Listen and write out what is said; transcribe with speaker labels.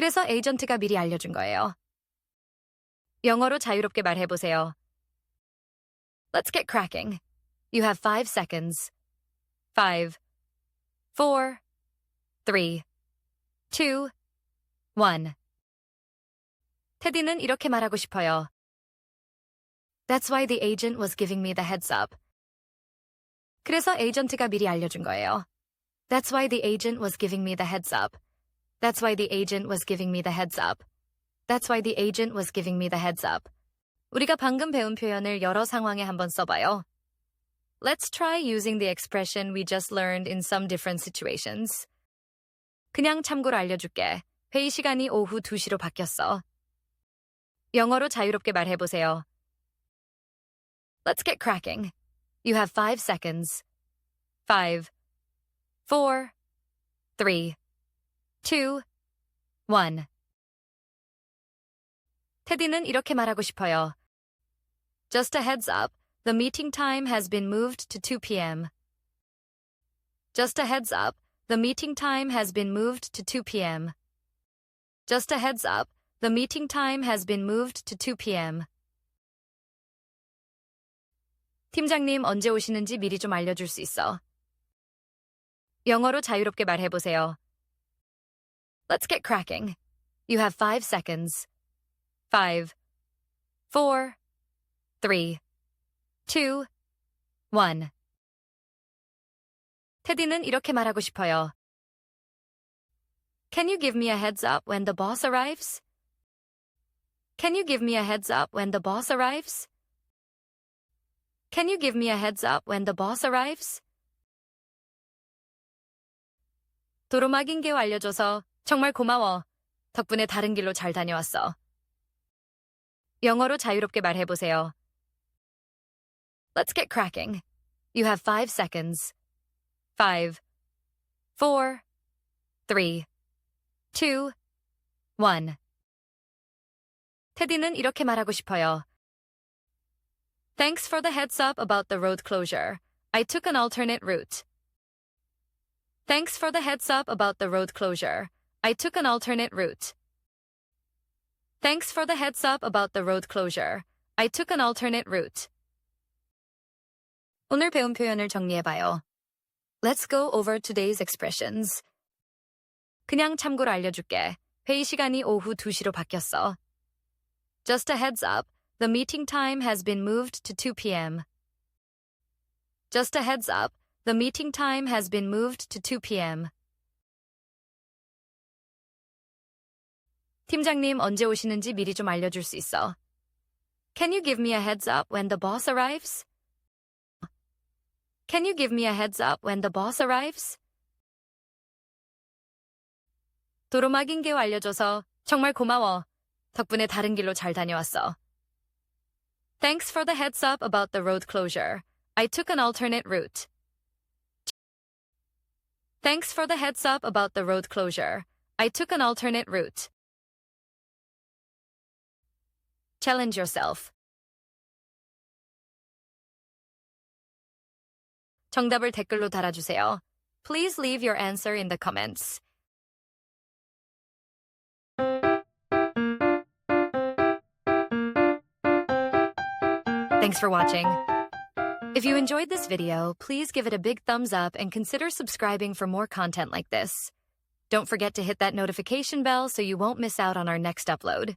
Speaker 1: 그래서 에이전트가 미리 알려준 거예요. 영어로 자유롭게 말해보세요. Let's get cracking. You have five seconds. Five, four, three, two, one. 테디는 이렇게 말하고 싶어요. That's why the agent was giving me the heads up. 그래서 에이전트가 미리 알려준 거예요. That's why the agent was giving me the heads up. That's why the agent was giving me the heads up. That's why the agent was giving me the heads up. 우리가 방금 배운 표현을 여러 상황에 한번 써봐요. Let's try using the expression we just learned in some different situations. 그냥 참고로 알려줄게. 회의 시간이 오후 2시로 바뀌었어. 영어로 자유롭게 말해보세요. Let's get cracking. You have five seconds. Five, four, three, two, one. 테디는 이렇게 말하고 싶어요. Just a heads up, the meeting time has been moved to 2 p.m. Just a heads up, the meeting time has been moved to 2 p.m. Just a heads up, the meeting time has been moved to 2 p.m. 팀장님 언제 오시는지 미리 좀 알려줄 수 있어. 영어로 자유롭게 말해보세요. Let's get cracking. You have five seconds. Five, four, three, two, one. 테디는 이렇게 말하고 싶어요. Can you give me a heads up when the boss arrives? Can you give me a heads up when the boss arrives? Can you give me a heads up when the boss arrives? 도로막인 게 알려줘서 정말 고마워. 덕분에 다른 길로 잘 다녀왔어. 영어로 자유롭게 말해보세요. Let's get cracking. You have five seconds. Five, four, three, two, one. 테디는 이렇게 말하고 싶어요. Thanks for the heads up about the road closure. I took an alternate route. Thanks for the heads up about the road closure. I took an alternate route. Thanks for the heads up about the road closure. I took an alternate route. 오늘 배운 표현을 정리해봐요. Let's go over today's expressions. 그냥 참고로 알려줄게. 회의 시간이 오후 2시로 바뀌었어. Just a heads up, the meeting time has been moved to 2 p.m. Just a heads up, the meeting time has been moved to 2 p.m. 팀장님 언제 오시는지 미리 좀 알려줄 수 있어. Can you give me a heads up when the boss arrives? Can you give me a heads up when the boss arrives? 도로막인 게 알려줘서 정말 고마워. 덕분에 다른 길로 잘 다녀왔어. Thanks for the heads up about the road closure. I took an alternate route. Thanks for the heads up about the road closure. I took an alternate route. Challenge yourself. 정답을 댓글로 달아주세요. Please leave your answer in the comments. Thanks for watching. If you enjoyed this video, please give it a big thumbs up and consider subscribing for more content like this. Don't forget to hit that notification bell so you won't miss out on our next upload.